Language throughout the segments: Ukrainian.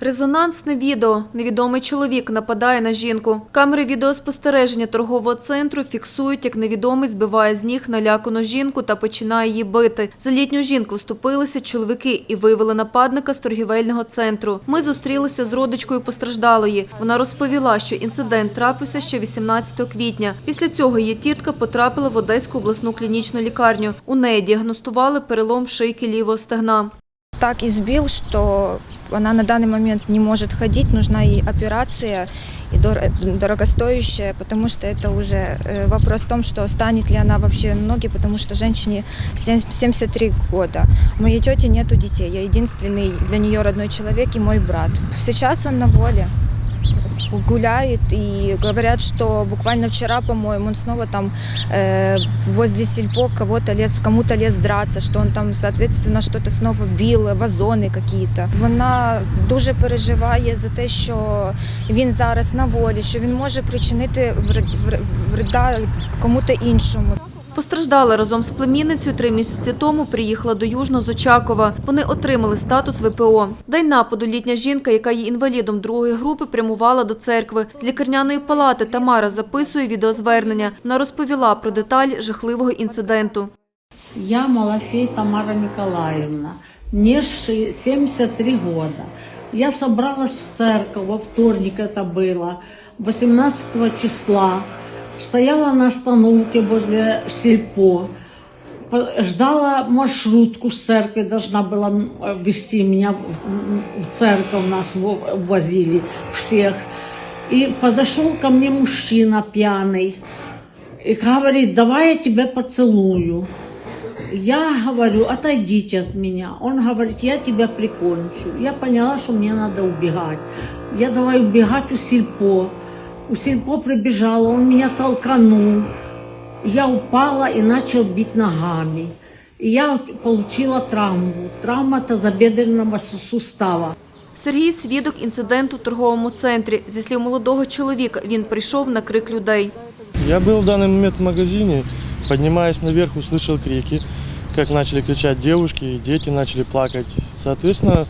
Резонансне відео. Невідомий чоловік нападає на жінку. Камери відеоспостереження торгового центру фіксують, як невідомий збиває з ніг налякану жінку та починає її бити. За літню жінку вступилися чоловіки і виявили нападника з торгівельного центру. Ми зустрілися з родичкою постраждалої. Вона розповіла, що інцидент трапився ще 18 квітня. Після цього її тітка потрапила в Одеську обласну клінічну лікарню. У неї діагностували перелом шийки лівого стегна так избил, что она на данный момент не может ходить, нужна ей операция и дор- дорогостоящая, потому что это уже э, вопрос в том, что станет ли она вообще на ноги, потому что женщине сем- 73 года. У моей тети нету детей, я единственный для нее родной человек и мой брат. Сейчас он на воле гуляет и говорят, что буквально вчера, по-моему, он снова там э, возле сельпо кого-то лез, кому-то лез драться, что он там, соответственно, что-то снова бил, вазони какие-то. Вона дуже переживає за те, що він зараз на волі, що він може причинити вред- вред- вреда кому-то іншому. Постраждала разом з племінницею три місяці тому приїхала до Южного з Очакова. Вони отримали статус ВПО. День нападу літня жінка, яка є інвалідом другої групи, прямувала до церкви. З лікарняної палати Тамара записує відеозвернення. Вона розповіла про деталі жахливого інциденту. Я Малафей Тамара Николаевна. Мне ши- 73 года. Я собралась в церковь, во вторник это было, 18 числа. Стояла на остановке возле сельпо. По- Ждала маршрутку с церкви, должна была вести меня в, церковь, нас во- возили всех. И подошел ко мне мужчина пьяный и говорит, давай я тебя поцелую. Я говорю, отойдите от меня. Он говорит, я тебя прикончу. Я поняла, что мне надо убегать. Я давай убегать у сельпо. У сельпо прибежала, он меня толканул. Я упала и начал бить ногами. И я получила травму. Травма тазобедренного су- сустава. Сергій свідок інциденту в торговому центрі. Зі слів молодого чоловіка, він прийшов на крик людей. Я был в данный момент в магазине, поднимаясь наверх, услышал крики, как начали кричать девушки, и дети начали плакать. Соответственно,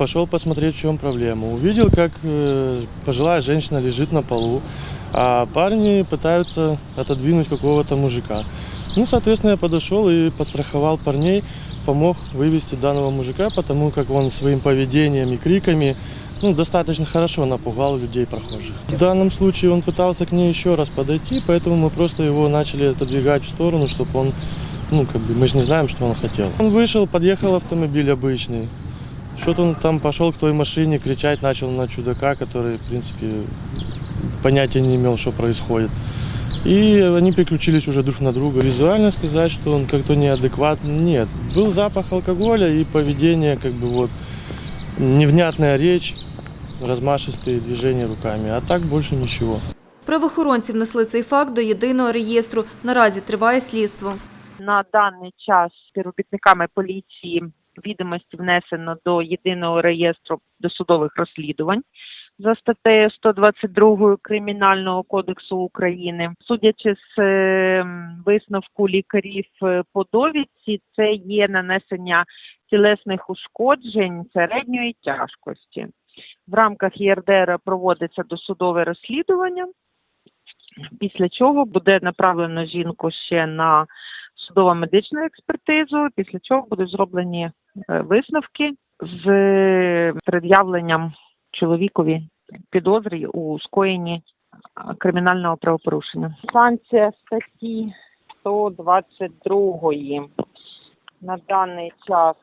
пошел посмотреть, в чем проблема. Увидел, как э, пожилая женщина лежит на полу, а парни пытаются отодвинуть какого-то мужика. Ну, соответственно, я подошел и подстраховал парней, помог вывести данного мужика, потому как он своим поведением и криками ну, достаточно хорошо напугал людей прохожих. В данном случае он пытался к ней еще раз подойти, поэтому мы просто его начали отодвигать в сторону, чтобы он, ну, как бы, мы же не знаем, что он хотел. Он вышел, подъехал автомобиль обычный. Что-то он там пошел к той машине, кричать начал на чудака, который, в принципе, понятия не имел, что происходит. И они переключились уже друг на друга. Визуально сказать, что он как-то неадекватный, нет. Был запах алкоголя и поведение, как бы вот, невнятная речь, размашистые движения руками, а так больше ничего. Правоохоронці внесли цей факт до єдиного реєстру. Наразі триває слідство. На даний час співробітниками поліції відомості внесено до єдиного реєстру досудових розслідувань за статтею 122 Кримінального кодексу України. Судячи з е, висновку лікарів е, по довідці, це є нанесення тілесних ушкоджень середньої тяжкості. В рамках ЄРДР проводиться досудове розслідування, після чого буде направлено жінку ще на судово медичну експертизу, після чого будуть зроблені е, висновки з пред'явленням чоловікові підозри у скоєнні е, кримінального правопорушення. Санкція статті 122 на даний час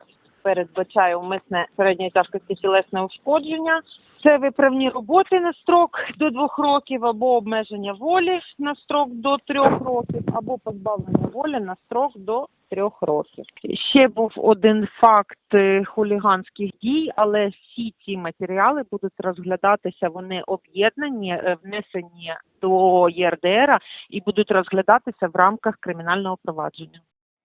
передбачає умисне середньої тяжкості тілесне ушкодження. Це виправні роботи на строк до двох років, або обмеження волі на строк до трьох років, або позбавлення волі на строк до трьох років. Ще був один факт е, хуліганських дій, але всі ці матеріали будуть розглядатися. Вони об'єднані, е, внесені до ЄРДР і будуть розглядатися в рамках кримінального провадження.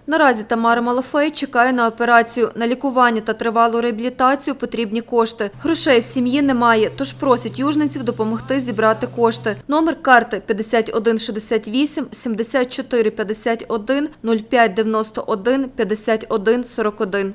Наразі Тамара Малафей чекає на операцію. На лікування та тривалу реабілітацію потрібні кошти. Грошей в сім'ї немає, тож просять южниців допомогти зібрати кошти. Номер карти 5168 74 51 05 91 51 41.